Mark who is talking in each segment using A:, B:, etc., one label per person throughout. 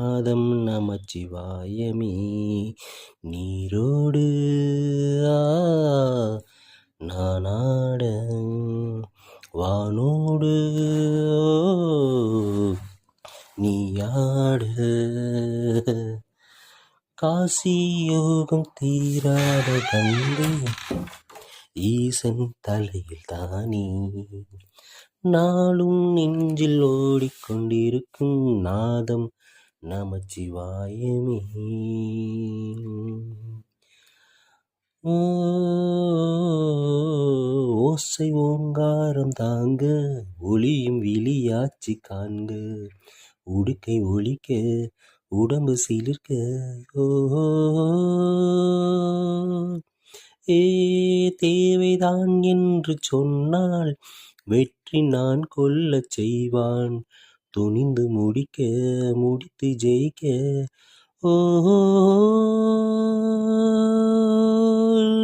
A: நாதம் நமச்சிவாயமே. நீரோடு நானாட வானோடு நீயாட. காசி யோகம் தீராத கங்கை ஈசன் தலையில் தானே. நாளும் நெஞ்சில் ஓடிக்கொண்டிருக்கும் நாதம் நமச்சிவாயமே. ஓ, ஓசை ஓங்காரம் தாங்க ஒளியும் விழியாச்சி காண்க. உடுக்கை ஒழிக்க உடம்பு சிலிர்க்க. ஏ தேவைதான் என்று சொன்னால் வெற்றி நான் கொல்லச் செய்வான். துணிந்து முடிக்க முடித்து ஜெயிக்க. ஓ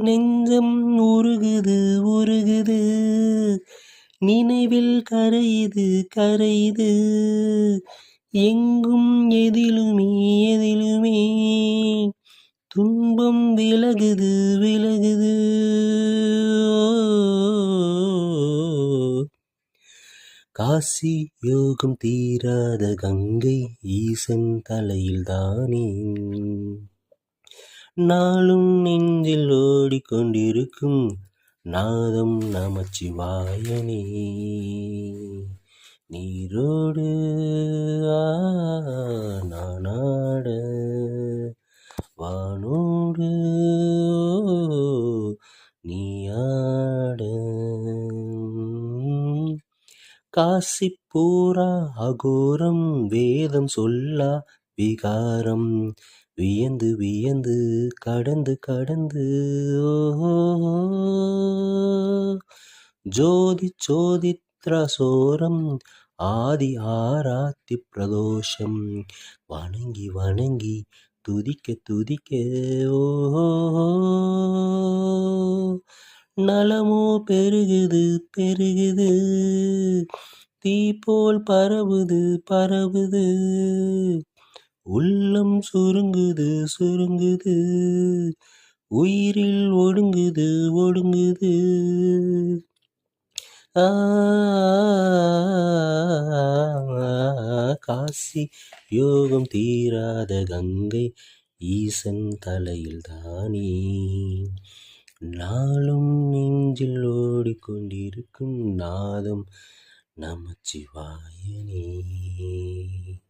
A: நெஞ்சம் உருகுது உருகுது. நினைவில் கரையுது கரையுது. எங்கும் எதிலுமே எதிலுமே. துன்பம் விலகுது விலகுது. காசி யோகம் தீராத கங்கை ஈசன் தலையில் தானே நாளும் நெஞ்சில் ஓடிக்கொண்டிருக்கும் நாதம் நமச்சிவாயனே. நீரோடு ஆ காசி பூரா அகோரம் வேதம் சொல்லா விகாரம். வியந்து வியந்து கடந்து கடந்து ஓ ஜோதி சோதித்ரசோரம் ஆதி ஆராத்தி பிரதோஷம். வணங்கி வணங்கி துதிக்க துதிக்க ஓ நலமோ பெருகுது பெருகுது. தீ போல் பரவுது பரவுது. உள்ளம் சுருங்குது சுருங்குது. உயிரில் ஒடுங்குது ஒடுங்குது. ஆ காசி. யோகம் தீராத கங்கை ஈசன் தலையில் தானே. நாளும் நெஞ்சில் ஓடிக்கொண்டிருக்கும் நாதம் ラムチは家に。